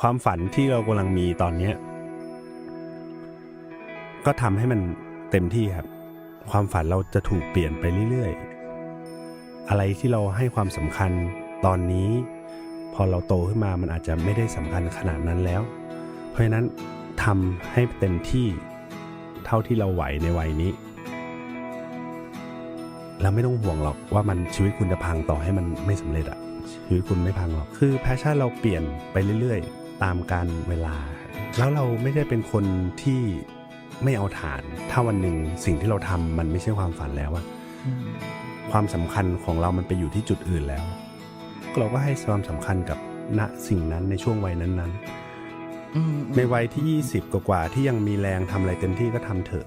ความฝันที่เรากำลังมีตอนนี้ก็ทำให้มันเต็มที่ครับ ความฝันเราจะถูกเปลี่ยนไปเรื่อยๆ อะไรที่เราให้ความสำคัญตอนนี้ พอเราโตขึ้นมามันอาจจะไม่ได้สำคัญขนาดนั้นแล้ว เพราะฉะนั้นทำให้เต็มที่เท่าที่เราไหวในวัยนี้ แล้วไม่ต้องห่วงหรอกว่ามันชีวิตคุณจะพังต่อให้มันไม่สำเร็จอะชีวิตคุณไม่พังหรอก คือแพชชั่นเราเปลี่ยนไปเรื่อยๆ ตามการเวลา แล้วเราไม่ได้เป็นคนที่ไม่เอาฐาน ถ้าวันหนึ่งสิ่งที่เราทำมันไม่ใช่ความฝันแล้วอะอืมความสำคัญของเรามันไปอยู่ที่จุดอื่นแล้ว เราก็ให้ความสำคัญกับณสิ่งนั้นในช่วงวัยนั้นๆอืมในวัยที่ 20 กว่าๆที่ยังมีแรงทำอะไรเต็มที่ก็ทำเถอะ